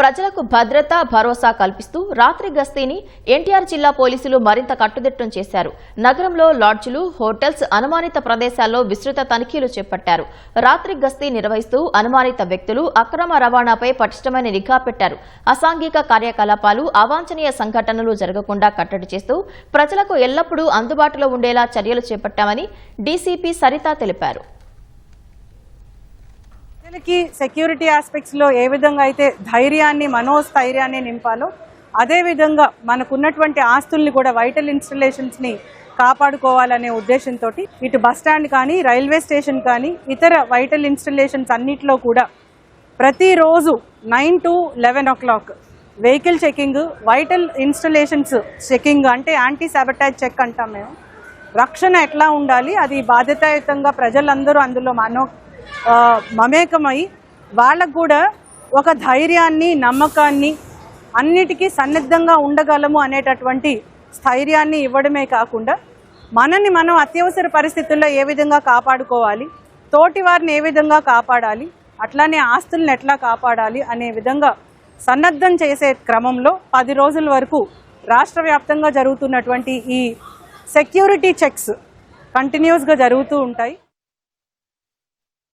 ప్రజలకు భద్రత భరోసా కల్పిస్తూ రాత్రి గస్తీని ఎన్టీఆర్ జిల్లా పోలీసులు మరింత కట్టుదిట్టం చేశారు. నగరంలో లాడ్జులు హోటల్స్ అనుమానిత ప్రదేశాల్లో విస్తృత తనిఖీలు చేపట్టారు. రాత్రి గస్తీ నిర్వహిస్తూ అనుమానిత వ్యక్తులు అక్రమ రవాణాపై పటిష్టమైన నిఘా పెట్టారు. అసాంఘిక కార్యకలాపాలు అవాంఛనీయ సంఘటనలు జరగకుండా కట్టడి చేస్తూ ప్రజలకు ఎల్లప్పుడూ అందుబాటులో ఉండేలా చర్యలు చేపట్టామని డీసీపీ సరిత తెలిపారు. ప్రజలకి సెక్యూరిటీ ఆస్పెక్ట్స్లో ఏ విధంగా అయితే ధైర్యాన్ని మనోస్థైర్యాన్ని నింపాలో అదే విధంగా మనకున్నటువంటి ఆస్తుల్ని కూడా వైటల్ ఇన్స్టలేషన్స్ని కాపాడుకోవాలనే ఉద్దేశంతో ఇటు బస్ స్టాండ్ కానీ రైల్వే స్టేషన్ కానీ ఇతర వైటల్ ఇన్స్టలేషన్స్ అన్నిటిలో కూడా ప్రతిరోజు nine to eleven o'clock vehicle checking vital installations checking అంటే యాంటీ సాబటాజ్ చెక్ అంటాం మేము. రక్షణ ఎట్లా ఉండాలి అది బాధ్యతాయుతంగా ప్రజలందరూ అందులో మనో మమేకమై వాళ్ళకు కూడా ఒక ధైర్యాన్ని నమ్మకాన్ని అన్నిటికీ సన్నిద్ధంగా ఉండగలము అనేటటువంటి స్థైర్యాన్ని ఇవ్వడమే కాకుండా మనల్ని మనం అత్యవసర పరిస్థితుల్లో ఏ విధంగా కాపాడుకోవాలి తోటి వారిని ఏ విధంగా కాపాడాలి అట్లానే ఆస్తుల్ని ఎట్లా కాపాడాలి అనే విధంగా సన్నద్ధం చేసే క్రమంలో పది రోజుల వరకు రాష్ట్ర వ్యాప్తంగా జరుగుతున్నటువంటి ఈ సెక్యూరిటీ చెక్స్ కంటిన్యూస్గా జరుగుతూ ఉంటాయి.